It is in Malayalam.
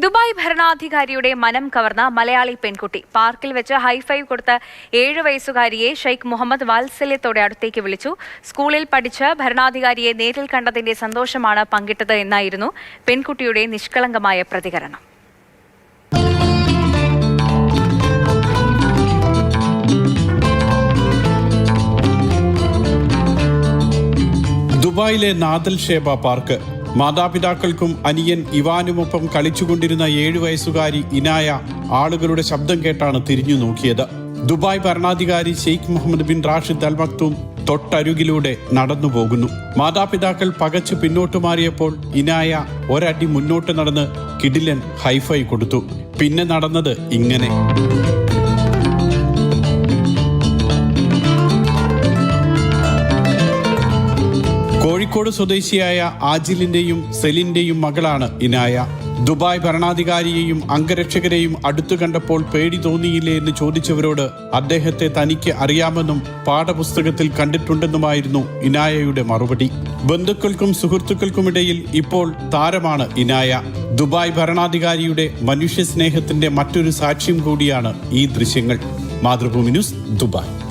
ദുബായ് ഭരണാധികാരിയുടെ മനം കവർന്ന മലയാളി പെൺകുട്ടി. പാർക്കിൽ വെച്ച് ഹൈഫൈവ് കൊടുത്ത ഏഴ് വയസ്സുകാരിയെ ഷെയ്ഖ് മുഹമ്മദ് വാത്സല്യത്തോടെ അടുത്തേക്ക് വിളിച്ചു. സ്കൂളിൽ പഠിച്ച് ഭരണാധികാരിയെ നേരിൽ കണ്ടതിന്റെ സന്തോഷമാണ് പങ്കിട്ടത് എന്നായിരുന്നു പെൺകുട്ടിയുടെ നിഷ്കളങ്കമായ പ്രതികരണം. ദുബായിലെ നാദൽ ഷേബ പാർക്ക് മാതാപിതാക്കൾക്കും അനിയൻ ഇവാനുമൊപ്പം കളിച്ചുകൊണ്ടിരുന്ന ഏഴു വയസ്സുകാരി ഇനായ ആളുകളുടെ ശബ്ദം കേട്ടാണ് തിരിഞ്ഞു നോക്കിയത്. ദുബായ് ഭരണാധികാരി Sheikh Mohammed bin Rashid Al Maktoum തൊട്ടരുകിലൂടെ നടന്നു പോകുന്നു. മാതാപിതാക്കൾ പകച്ച് പിന്നോട്ട് മാറിയപ്പോൾ ഇനായ ഒരടി മുന്നോട്ട് നടന്ന് കിടിലൻ ഹൈഫൈ കൊടുത്തു. പിന്നെ നടന്നത് ഇങ്ങനെ. കോഴിക്കോട് സ്വദേശിയായ ആജിലിന്റെയും സെലിന്റെയും മകളാണ് ഇനായ. ദുബായ് ഭരണാധികാരിയെയും അംഗരക്ഷകരെയും അടുത്തു കണ്ടപ്പോൾ പേടി തോന്നിയില്ലേ എന്ന് ചോദിച്ചവരോട് അദ്ദേഹത്തെ തനിക്ക് അറിയാമെന്നും പാഠപുസ്തകത്തിൽ കണ്ടിട്ടുണ്ടെന്നുമായിരുന്നു ഇനായയുടെ മറുപടി. ബന്ധുക്കൾക്കും സുഹൃത്തുക്കൾക്കുമിടയിൽ ഇപ്പോൾ താരമാണ് ഇനായ. ദുബായ് ഭരണാധികാരിയുടെ മനുഷ്യ സ്നേഹത്തിന്റെ മറ്റൊരു സാക്ഷ്യം കൂടിയാണ് ഈ ദൃശ്യങ്ങൾ. Mathrubhumi news Dubai.